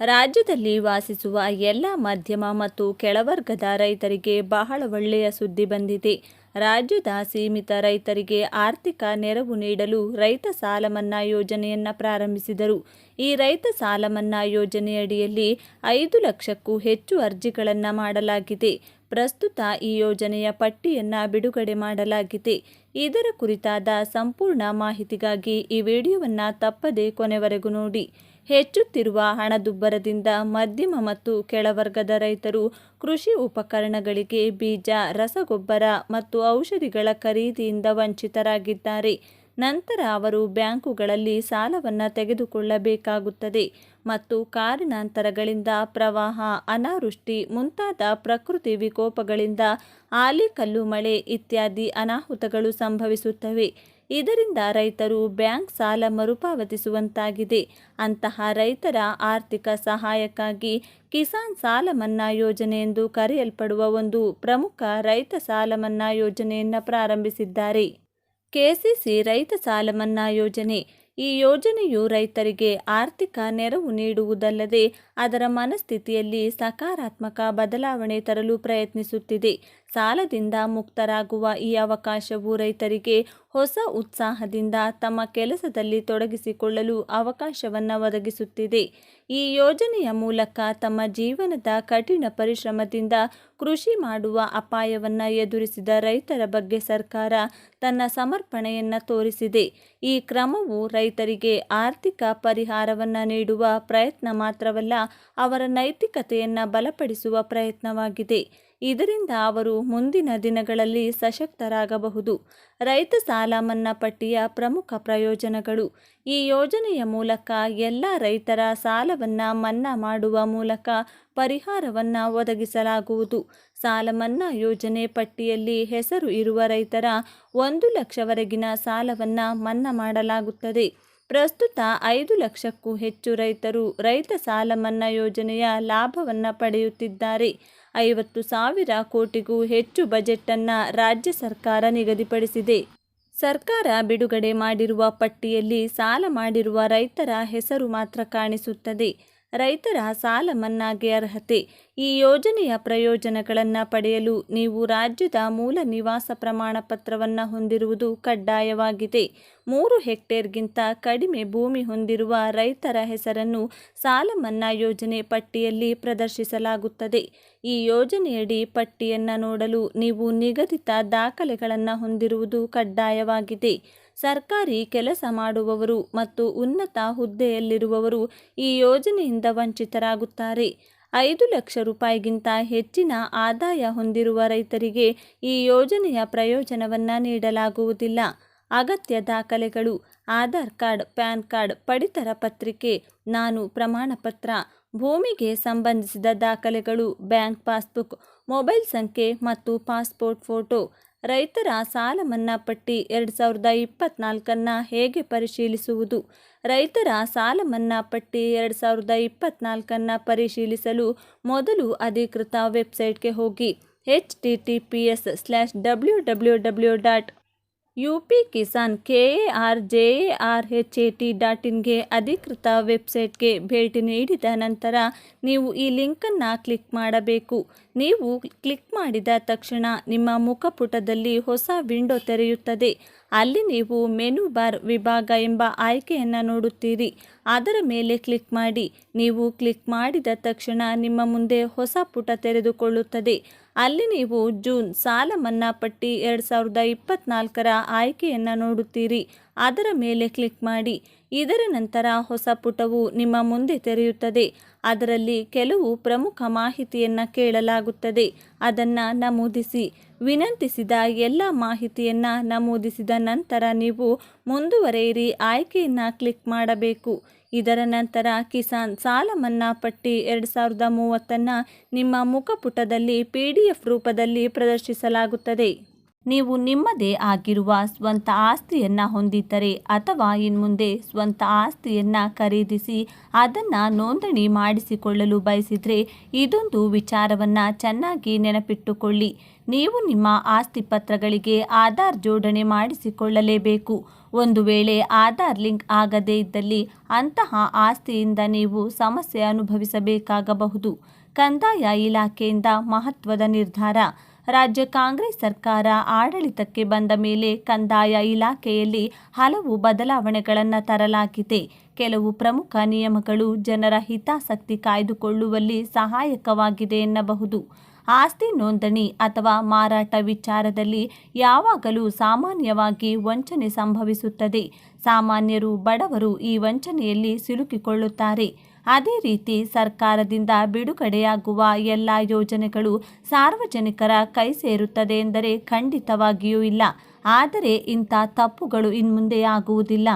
ರಾಜ್ಯದಲ್ಲಿ ವಾಸಿಸುವ ಎಲ್ಲ ಮಧ್ಯಮ ಮತ್ತು ಕೆಳವರ್ಗದ ರೈತರಿಗೆ ಬಹಳ ಒಳ್ಳೆಯ ಸುದ್ದಿ ಬಂದಿದೆ. ರಾಜ್ಯದ ಸೀಮಿತ ರೈತರಿಗೆ ಆರ್ಥಿಕ ನೆರವು ನೀಡಲು ರೈತ ಸಾಲ ಮನ್ನಾ ಯೋಜನೆಯನ್ನು ಪ್ರಾರಂಭಿಸಿದರು. ಈ ರೈತ ಸಾಲ ಮನ್ನಾ ಯೋಜನೆಯಡಿಯಲ್ಲಿ ಐದು ಲಕ್ಷಕ್ಕೂ ಹೆಚ್ಚು ಅರ್ಜಿಗಳನ್ನು ಮಾಡಲಾಗಿದೆ. ಪ್ರಸ್ತುತ ಈ ಯೋಜನೆಯ ಪಟ್ಟಿಯನ್ನು ಬಿಡುಗಡೆ ಮಾಡಲಾಗಿದೆ. ಇದರ ಕುರಿತಾದ ಸಂಪೂರ್ಣ ಮಾಹಿತಿಗಾಗಿ ಈ ವಿಡಿಯೋವನ್ನು ತಪ್ಪದೇ ಕೊನೆವರೆಗೂ ನೋಡಿ. ಹೆಚ್ಚುತ್ತಿರುವ ಹಣದುಬ್ಬರದಿಂದ ಮಧ್ಯಮ ಮತ್ತು ಕೆಳವರ್ಗದ ರೈತರು ಕೃಷಿ ಉಪಕರಣಗಳಿಗೆ ಬೀಜ, ರಸಗೊಬ್ಬರ ಮತ್ತು ಔಷಧಿಗಳ ಖರೀದಿಯಿಂದ ವಂಚಿತರಾಗಿದ್ದಾರೆ. ನಂತರ ಅವರು ಬ್ಯಾಂಕುಗಳಲ್ಲಿ ಸಾಲವನ್ನು ತೆಗೆದುಕೊಳ್ಳಬೇಕಾಗುತ್ತದೆ ಮತ್ತು ಕಾರಣಾಂತರಗಳಿಂದ ಪ್ರವಾಹ, ಅನಾವೃಷ್ಟಿ ಮುಂತಾದ ಪ್ರಕೃತಿ ವಿಕೋಪಗಳಿಂದ ಆಲಿಕಲ್ಲು ಮಳೆ ಇತ್ಯಾದಿ ಅನಾಹುತಗಳು ಸಂಭವಿಸುತ್ತವೆ. ಇದರಿಂದ ರೈತರು ಬ್ಯಾಂಕ್ ಸಾಲ ಮರುಪಾವತಿಸುವಂತಾಗಿದೆ. ಅಂತಹ ರೈತರ ಆರ್ಥಿಕ ಸಹಾಯಕ್ಕಾಗಿ ಕಿಸಾನ್ ಸಾಲ ಮನ್ನಾ ಯೋಜನೆ ಎಂದು ಕರೆಯಲ್ಪಡುವ ಒಂದು ಪ್ರಮುಖ ರೈತ ಸಾಲ ಮನ್ನಾ ಯೋಜನೆಯನ್ನು ಪ್ರಾರಂಭಿಸಿದ್ದಾರೆ. ಕೆಸಿಸಿ ರೈತ ಸಾಲ ಮನ್ನಾ ಯೋಜನೆ. ಈ ಯೋಜನೆಯು ರೈತರಿಗೆ ಆರ್ಥಿಕ ನೆರವು ನೀಡುವುದಲ್ಲದೆ ಅದರ ಮನಸ್ಥಿತಿಯಲ್ಲಿ ಸಕಾರಾತ್ಮಕ ಬದಲಾವಣೆ ತರಲು ಪ್ರಯತ್ನಿಸುತ್ತಿದೆ. ಸಾಲದಿಂದ ಮುಕ್ತರಾಗುವ ಈ ಅವಕಾಶವು ರೈತರಿಗೆ ಹೊಸ ಉತ್ಸಾಹದಿಂದ ತಮ್ಮ ಕೆಲಸದಲ್ಲಿ ತೊಡಗಿಸಿಕೊಳ್ಳಲು ಅವಕಾಶವನ್ನು ಒದಗಿಸುತ್ತಿದೆ. ಈ ಯೋಜನೆಯ ಮೂಲಕ ತಮ್ಮ ಜೀವನದ ಕಠಿಣ ಪರಿಶ್ರಮದಿಂದ ಕೃಷಿ ಮಾಡುವ ಅಪಾಯವನ್ನು ಎದುರಿಸಿದ ರೈತರ ಬಗ್ಗೆ ಸರ್ಕಾರ ತನ್ನ ಸಮರ್ಪಣೆಯನ್ನು ತೋರಿಸಿದೆ. ಈ ಕ್ರಮವು ರೈತರಿಗೆ ಆರ್ಥಿಕ ಪರಿಹಾರವನ್ನು ನೀಡುವ ಪ್ರಯತ್ನ ಮಾತ್ರವಲ್ಲ, ಅವರ ನೈತಿಕತೆಯನ್ನು ಬಲಪಡಿಸುವ ಪ್ರಯತ್ನವಾಗಿದೆ. ಇದರಿಂದ ಅವರು ಮುಂದಿನ ದಿನಗಳಲ್ಲಿ ಸಶಕ್ತರಾಗಬಹುದು. ರೈತ ಸಾಲ ಮನ್ನಾ ಪಟ್ಟಿಯ ಪ್ರಮುಖ ಪ್ರಯೋಜನಗಳು. ಈ ಯೋಜನೆಯ ಮೂಲಕ ಎಲ್ಲ ರೈತರ ಸಾಲವನ್ನು ಮನ್ನಾ ಮಾಡುವ ಮೂಲಕ ಪರಿಹಾರವನ್ನು ಒದಗಿಸಲಾಗುವುದು. ಸಾಲ ಮನ್ನಾ ಯೋಜನೆ ಪಟ್ಟಿಯಲ್ಲಿ ಹೆಸರು ಇರುವ ರೈತರ ಒಂದು ಲಕ್ಷವರೆಗಿನ ಸಾಲವನ್ನು ಮನ್ನಾ ಮಾಡಲಾಗುತ್ತದೆ. ಪ್ರಸ್ತುತ ಐದು ಲಕ್ಷಕ್ಕೂ ಹೆಚ್ಚು ರೈತರು ರೈತ ಸಾಲ ಮನ್ನಾ ಯೋಜನೆಯ ಲಾಭವನ್ನು ಪಡೆಯುತ್ತಿದ್ದಾರೆ. ಐವತ್ತು ಸಾವಿರ ಕೋಟಿಗೂ ಹೆಚ್ಚು ಬಜೆಟನ್ನು ರಾಜ್ಯ ಸರ್ಕಾರ ನಿಗದಿಪಡಿಸಿದೆ. ಸರ್ಕಾರ ಬಿಡುಗಡೆ ಮಾಡಿರುವ ಪಟ್ಟಿಯಲ್ಲಿ ಸಾಲ ಮಾಡಿರುವ ರೈತರ ಹೆಸರು ಮಾತ್ರ ಕಾಣಿಸುತ್ತದೆ. ರೈತರ ಸಾಲ ಮನ್ನಾಗೆ ಅರ್ಹತೆ. ಈ ಯೋಜನೆಯ ಪ್ರಯೋಜನಗಳನ್ನು ಪಡೆಯಲು ನೀವು ರಾಜ್ಯದ ಮೂಲ ನಿವಾಸ ಪ್ರಮಾಣ ಪತ್ರವನ್ನು ಹೊಂದಿರುವುದು ಕಡ್ಡಾಯವಾಗಿದೆ. ಮೂರು ಹೆಕ್ಟೇರ್ಗಿಂತ ಕಡಿಮೆ ಭೂಮಿ ಹೊಂದಿರುವ ರೈತರ ಹೆಸರನ್ನು ಸಾಲ ಯೋಜನೆ ಪಟ್ಟಿಯಲ್ಲಿ ಪ್ರದರ್ಶಿಸಲಾಗುತ್ತದೆ. ಈ ಯೋಜನೆಯಡಿ ಪಟ್ಟಿಯನ್ನು ನೋಡಲು ನೀವು ನಿಗದಿತ ದಾಖಲೆಗಳನ್ನು ಹೊಂದಿರುವುದು ಕಡ್ಡಾಯವಾಗಿದೆ. ಸರ್ಕಾರಿ ಕೆಲಸ ಮಾಡುವವರು ಮತ್ತು ಉನ್ನತ ಹುದ್ದೆಯಲ್ಲಿರುವವರು ಈ ಯೋಜನೆಯಿಂದ ವಂಚಿತರಾಗುತ್ತಾರೆ. ಐದು ಲಕ್ಷ ರೂಪಾಯಿಗಿಂತ ಹೆಚ್ಚಿನ ಆದಾಯ ಹೊಂದಿರುವ ರೈತರಿಗೆ ಈ ಯೋಜನೆಯ ಪ್ರಯೋಜನವನ್ನು ನೀಡಲಾಗುವುದಿಲ್ಲ. ಅಗತ್ಯ ದಾಖಲೆಗಳು, ಆಧಾರ್ ಕಾರ್ಡ್, ಪ್ಯಾನ್ ಕಾರ್ಡ್, ಪಡಿತರ ಪತ್ರಿಕೆ, ನಾನು ಪ್ರಮಾಣಪತ್ರ ಭೂಮಿಗೆ ಸಂಬಂಧಿಸಿದ ದಾಖಲೆಗಳು, ಬ್ಯಾಂಕ್ ಪಾಸ್ಬುಕ್, ಮೊಬೈಲ್ ಸಂಖ್ಯೆ ಮತ್ತು ಪಾಸ್ಪೋರ್ಟ್ ಫೋಟೋ ರೈತರ ಸಾಲ ಮನ್ನಾ ಪಟ್ಟಿ ಎರಡು ಸಾವಿರದ ಇಪ್ಪತ್ನಾಲ್ಕನ್ನು ಹೇಗೆ ಪರಿಶೀಲಿಸುವುದು? ರೈತರ ಸಾಲ ಮನ್ನಾ ಪಟ್ಟಿ ಎರಡು ಸಾವಿರದ ಇಪ್ಪತ್ನಾಲ್ಕನ್ನು ಪರಿಶೀಲಿಸಲು ಮೊದಲು ಅಧಿಕೃತ ವೆಬ್ಸೈಟ್ಗೆ ಹೋಗಿ, H T T P S slash W W W dot U P Kisan K A R J A R H A T dot ಇನ್ಗೆ ಅಧಿಕೃತ ವೆಬ್ಸೈಟ್ಗೆ ಭೇಟಿ ನೀಡಿದ ನಂತರ ನೀವು ಈ ಲಿಂಕನ್ನು ಕ್ಲಿಕ್ ಮಾಡಬೇಕು. ನೀವು ಕ್ಲಿಕ್ ಮಾಡಿದ ತಕ್ಷಣ ನಿಮ್ಮ ಮುಖಪುಟದಲ್ಲಿ ಹೊಸ ವಿಂಡೋ ತೆರೆಯುತ್ತದೆ. ಅಲ್ಲಿ ನೀವು ಮೆನು ಬಾರ್ ವಿಭಾಗ ಎಂಬ ಆಯ್ಕೆಯನ್ನು ನೋಡುತ್ತೀರಿ. ಅದರ ಮೇಲೆ ಕ್ಲಿಕ್ ಮಾಡಿ. ನೀವು ಕ್ಲಿಕ್ ಮಾಡಿದ ತಕ್ಷಣ ನಿಮ್ಮ ಮುಂದೆ ಹೊಸ ಪುಟ ತೆರೆದುಕೊಳ್ಳುತ್ತದೆ. ಅಲ್ಲಿ ನೀವು ಜೂನ್ ಸಾಲ ಮನ್ನಾ ಪಟ್ಟಿ ಎರಡು ಸಾವಿರದ ಇಪ್ಪತ್ತ್ನಾಲ್ಕರ ಆಯ್ಕೆಯನ್ನು ನೋಡುತ್ತೀರಿ. ಅದರ ಮೇಲೆ ಕ್ಲಿಕ್ ಮಾಡಿ. ಇದರ ನಂತರ ಹೊಸ ಪುಟವು ನಿಮ್ಮ ಮುಂದೆ ತೆರೆಯುತ್ತದೆ. ಅದರಲ್ಲಿ ಕೆಲವು ಪ್ರಮುಖ ಮಾಹಿತಿಯನ್ನು ಕೇಳಲಾಗುತ್ತದೆ. ಅದನ್ನು ನಮೂದಿಸಿ. ವಿನಂತಿಸಿದ ಎಲ್ಲ ಮಾಹಿತಿಯನ್ನು ನಮೂದಿಸಿದ ನಂತರ ನೀವು ಮುಂದುವರೆಯಿರಿ. ಆಯ್ಕೆಯನ್ನು ಕ್ಲಿಕ್ ಮಾಡಬೇಕು. ಇದರ ನಂತರ ಕಿಸಾನ್ ಸಾಲ ಮನ್ನಾ ಪಟ್ಟಿ ಎರಡು ಸಾವಿರದ ಮೂವತ್ತನ್ನು ನಿಮ್ಮ ಮುಖಪುಟದಲ್ಲಿ ಪಿ ಡಿ ಎಫ್ ರೂಪದಲ್ಲಿ ಪ್ರದರ್ಶಿಸಲಾಗುತ್ತದೆ. ನೀವು ನಿಮ್ಮದೇ ಆಗಿರುವ ಸ್ವಂತ ಆಸ್ತಿಯನ್ನು ಹೊಂದಿದ್ದರೆ ಅಥವಾ ಇನ್ಮುಂದೆ ಸ್ವಂತ ಆಸ್ತಿಯನ್ನು ಖರೀದಿಸಿ ಅದನ್ನು ನೋಂದಣಿ ಮಾಡಿಸಿಕೊಳ್ಳಲು ಬಯಸಿದರೆ ಇದೊಂದು ವಿಚಾರವನ್ನು ಚೆನ್ನಾಗಿ ನೆನಪಿಟ್ಟುಕೊಳ್ಳಿ. ನೀವು ನಿಮ್ಮ ಆಸ್ತಿ ಪತ್ರಗಳಿಗೆ ಆಧಾರ್ ಜೋಡಣೆ ಮಾಡಿಸಿಕೊಳ್ಳಲೇಬೇಕು. ಒಂದು ವೇಳೆ ಆಧಾರ್ ಲಿಂಕ್ ಆಗದೇ ಇದ್ದಲ್ಲಿ ಅಂತಹ ಆಸ್ತಿಯಿಂದ ನೀವು ಸಮಸ್ಯೆ ಅನುಭವಿಸಬೇಕಾಗಬಹುದು. ಕಂದಾಯ ಇಲಾಖೆಯಿಂದ ಮಹತ್ವದ ನಿರ್ಧಾರ. ರಾಜ್ಯ ಕಾಂಗ್ರೆಸ್ ಸರ್ಕಾರ ಆಡಳಿತಕ್ಕೆ ಬಂದ ಮೇಲೆ ಕಂದಾಯ ಇಲಾಖೆಯಲ್ಲಿ ಹಲವು ಬದಲಾವಣೆಗಳನ್ನು ತರಲಾಗಿದೆ. ಕೆಲವು ಪ್ರಮುಖ ನಿಯಮಗಳು ಜನರ ಹಿತಾಸಕ್ತಿ ಕಾಯ್ದುಕೊಳ್ಳುವಲ್ಲಿ ಸಹಾಯಕವಾಗಿದೆ ಎನ್ನಬಹುದು. ಆಸ್ತಿ ನೋಂದಣಿ ಅಥವಾ ಮಾರಾಟ ವಿಚಾರದಲ್ಲಿ ಯಾವಾಗಲೂ ಸಾಮಾನ್ಯವಾಗಿ ವಂಚನೆ ಸಂಭವಿಸುತ್ತದೆ. ಸಾಮಾನ್ಯರು, ಬಡವರು ಈ ವಂಚನೆಯಲ್ಲಿ ಸಿಲುಕಿಕೊಳ್ಳುತ್ತಾರೆ. ಅದೇ ರೀತಿ ಸರ್ಕಾರದಿಂದ ಬಿಡುಗಡೆಯಾಗುವ ಎಲ್ಲ ಯೋಜನೆಗಳು ಸಾರ್ವಜನಿಕರ ಕೈ ಸೇರುತ್ತದೆ ಎಂದರೆ ಖಂಡಿತವಾಗಿಯೂ ಇಲ್ಲ. ಆದರೆ ಇಂಥ ತಪ್ಪುಗಳು ಇನ್ಮುಂದೆ ಆಗುವುದಿಲ್ಲ.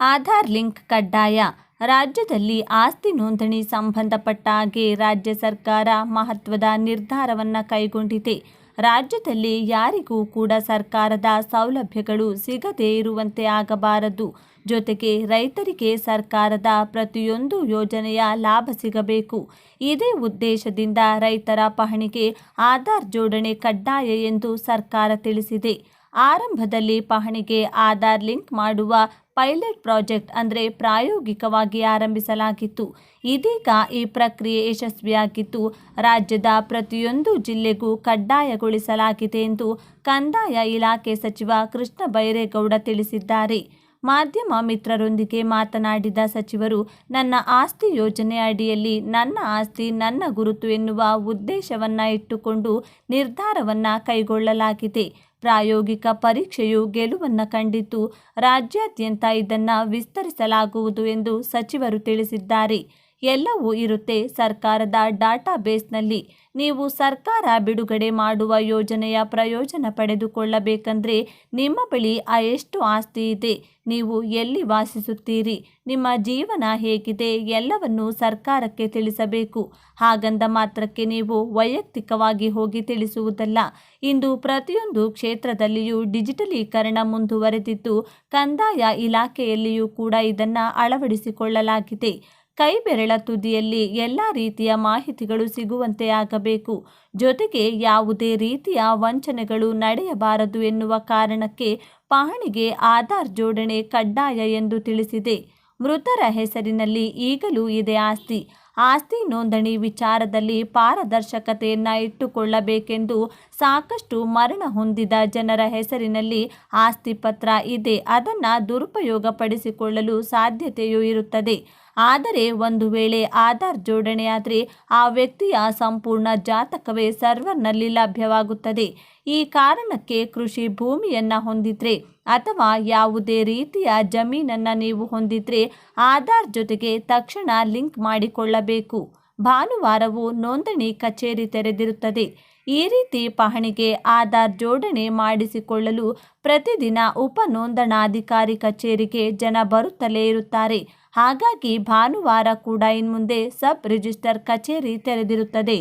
ಆಧಾರ್ ಲಿಂಕ್ ಕಡ್ಡಾಯ. ರಾಜ್ಯದಲ್ಲಿ ಆಸ್ತಿ ನೋಂದಣಿ ಸಂಬಂಧಪಟ್ಟ ಹಾಗೆ ರಾಜ್ಯ ಸರ್ಕಾರ ಮಹತ್ವದ ನಿರ್ಧಾರವನ್ನು ಕೈಗೊಂಡಿದೆ. ರಾಜ್ಯದಲ್ಲಿ ಯಾರಿಗೂ ಕೂಡ ಸರ್ಕಾರದ ಸೌಲಭ್ಯಗಳು ಸಿಗದೇ ಇರುವಂತೆ ಆಗಬಾರದು. ಜೊತೆಗೆ ರೈತರಿಗೆ ಸರ್ಕಾರದ ಪ್ರತಿಯೊಂದು ಯೋಜನೆಯ ಲಾಭ ಸಿಗಬೇಕು. ಇದೇ ಉದ್ದೇಶದಿಂದ ರೈತರ ಪಹಣಿಗೆ ಆಧಾರ್ ಜೋಡಣೆ ಕಡ್ಡಾಯ ಎಂದು ಸರ್ಕಾರ ತಿಳಿಸಿದೆ. ಆರಂಭದಲ್ಲಿ ಪಹಣಿಗೆ ಆಧಾರ್ ಲಿಂಕ್ ಮಾಡುವ ಪೈಲಟ್ ಪ್ರಾಜೆಕ್ಟ್ ಅಂದರೆ ಪ್ರಾಯೋಗಿಕವಾಗಿ ಆರಂಭಿಸಲಾಗಿತ್ತು. ಇದೀಗ ಈ ಪ್ರಕ್ರಿಯೆ ಯಶಸ್ವಿಯಾಗಿದ್ದು, ರಾಜ್ಯದ ಪ್ರತಿಯೊಂದು ಜಿಲ್ಲೆಗೂ ಕಡ್ಡಾಯಗೊಳಿಸಲಾಗಿದೆ ಎಂದು ಕಂದಾಯ ಇಲಾಖೆ ಸಚಿವ ಕೃಷ್ಣ ಬೈರೇಗೌಡ ತಿಳಿಸಿದ್ದಾರೆ. ಮಾಧ್ಯಮ ಮಿತ್ರರೊಂದಿಗೆ ಮಾತನಾಡಿದ ಸಚಿವರು, ನನ್ನ ಆಸ್ತಿ ಯೋಜನೆ ಅಡಿಯಲ್ಲಿ ನನ್ನ ಆಸ್ತಿ, ನನ್ನ ಗುರುತು ಎನ್ನುವ ಉದ್ದೇಶವನ್ನ ಇಟ್ಟುಕೊಂಡು ನಿರ್ಧಾರವನ್ನ ಕೈಗೊಳ್ಳಲಾಗಿದೆ. ಪ್ರಾಯೋಗಿಕ ಪರೀಕ್ಷೆಯು ಗೆಲುವನ್ನು ಕಂಡಿದ್ದು ರಾಜ್ಯಾದ್ಯಂತ ಇದನ್ನು ವಿಸ್ತರಿಸಲಾಗುವುದು ಎಂದು ಸಚಿವರು ತಿಳಿಸಿದ್ದಾರೆ. ಎಲ್ಲವೂ ಇರುತ್ತೆ ಸರ್ಕಾರದ ಡಾಟಾ ಬೇಸ್ನಲ್ಲಿ ನೀವು ಸರ್ಕಾರ ಬಿಡುಗಡೆ ಮಾಡುವ ಯೋಜನೆಯ ಪ್ರಯೋಜನ ಪಡೆದುಕೊಳ್ಳಬೇಕಂದ್ರೆ ನಿಮ್ಮ ಬಳಿ ಆ ಎಷ್ಟು ಆಸ್ತಿ ಇದೆ. ನೀವು ಎಲ್ಲಿ ವಾಸಿಸುತ್ತೀರಿ? ನಿಮ್ಮ ಜೀವನ ಹೇಗಿದೆ? ಎಲ್ಲವನ್ನು ಸರ್ಕಾರಕ್ಕೆ ತಿಳಿಸಬೇಕು. ಹಾಗಂದ ಮಾತ್ರಕ್ಕೆ ನೀವು ವೈಯಕ್ತಿಕವಾಗಿ ಹೋಗಿ ತಿಳಿಸುವುದಲ್ಲ. ಇಂದು ಪ್ರತಿಯೊಂದು ಕ್ಷೇತ್ರದಲ್ಲಿಯೂ ಡಿಜಿಟಲೀಕರಣ ಮುಂದುವರೆದಿದ್ದು, ಕಂದಾಯ ಇಲಾಖೆಯಲ್ಲಿಯೂ ಕೂಡ ಇದನ್ನು ಅಳವಡಿಸಿಕೊಳ್ಳಲಾಗಿದೆ. ಕೈ ಬೆರಳ ತುದಿಯಲ್ಲಿ ಎಲ್ಲ ರೀತಿಯ ಮಾಹಿತಿಗಳು ಸಿಗುವಂತೆ ಆಗಬೇಕು. ಜೊತೆಗೆ ಯಾವುದೇ ರೀತಿಯ ವಂಚನೆಗಳು ನಡೆಯಬಾರದು ಎನ್ನುವ ಕಾರಣಕ್ಕೆ ಪಹಣಿಗೆ ಆಧಾರ್ ಜೋಡಣೆ ಕಡ್ಡಾಯ ಎಂದು ತಿಳಿಸಿದೆ. ಮೃತರ ಹೆಸರಿನಲ್ಲಿ ಈಗಲೂ ಇದೆ ಆಸ್ತಿ. ಆಸ್ತಿ ನೋಂದಣಿ ವಿಚಾರದಲ್ಲಿ ಪಾರದರ್ಶಕತೆಯನ್ನು ಇಟ್ಟುಕೊಳ್ಳಬೇಕೆಂದು ಸಾಕಷ್ಟು ಮರಣ ಹೊಂದಿದ ಜನರ ಹೆಸರಿನಲ್ಲಿ ಆಸ್ತಿ ಪತ್ರ ಇದೆ. ಅದನ್ನು ದುರುಪಯೋಗಪಡಿಸಿಕೊಳ್ಳಲು ಸಾಧ್ಯತೆಯೂ ಇರುತ್ತದೆ. ಆದರೆ ಒಂದು ವೇಳೆ ಆಧಾರ್ ಜೋಡಣೆಯಾದರೆ ಆ ವ್ಯಕ್ತಿಯ ಸಂಪೂರ್ಣ ಜಾತಕವೇ ಸರ್ವರ್ನಲ್ಲಿ ಲಭ್ಯವಾಗುತ್ತದೆ. ಈ ಕಾರಣಕ್ಕೆ ಕೃಷಿ ಭೂಮಿಯನ್ನು ಹೊಂದಿದ್ರೆ ಅಥವಾ ಯಾವುದೇ ರೀತಿಯ ಜಮೀನನ್ನು ನೀವು ಹೊಂದಿದ್ರೆ ಆಧಾರ್ ಜೊತೆಗೆ ತಕ್ಷಣ ಲಿಂಕ್ ಮಾಡಿಕೊಳ್ಳಬೇಕು. ಭಾನುವಾರವೂ ನೋಂದಣಿ ಕಚೇರಿ ತೆರೆದಿರುತ್ತದೆ. ಈ ರೀತಿ ಪಹಣಿಗೆ ಆಧಾರ್ ಜೋಡಣೆ ಮಾಡಿಸಿಕೊಳ್ಳಲು ಪ್ರತಿದಿನ ಉಪ ನೋಂದಣಾಧಿಕಾರಿ ಕಚೇರಿಗೆ ಜನ ಬರುತ್ತಲೇ ಇರುತ್ತಾರೆ. ಹಾಗಾಗಿ ಭಾನುವಾರ ಕೂಡ ಇನ್ಮುಂದೆ ಸಬ್ ರಿಜಿಸ್ಟರ್ ಕಚೇರಿ ತೆರೆದಿರುತ್ತದೆ.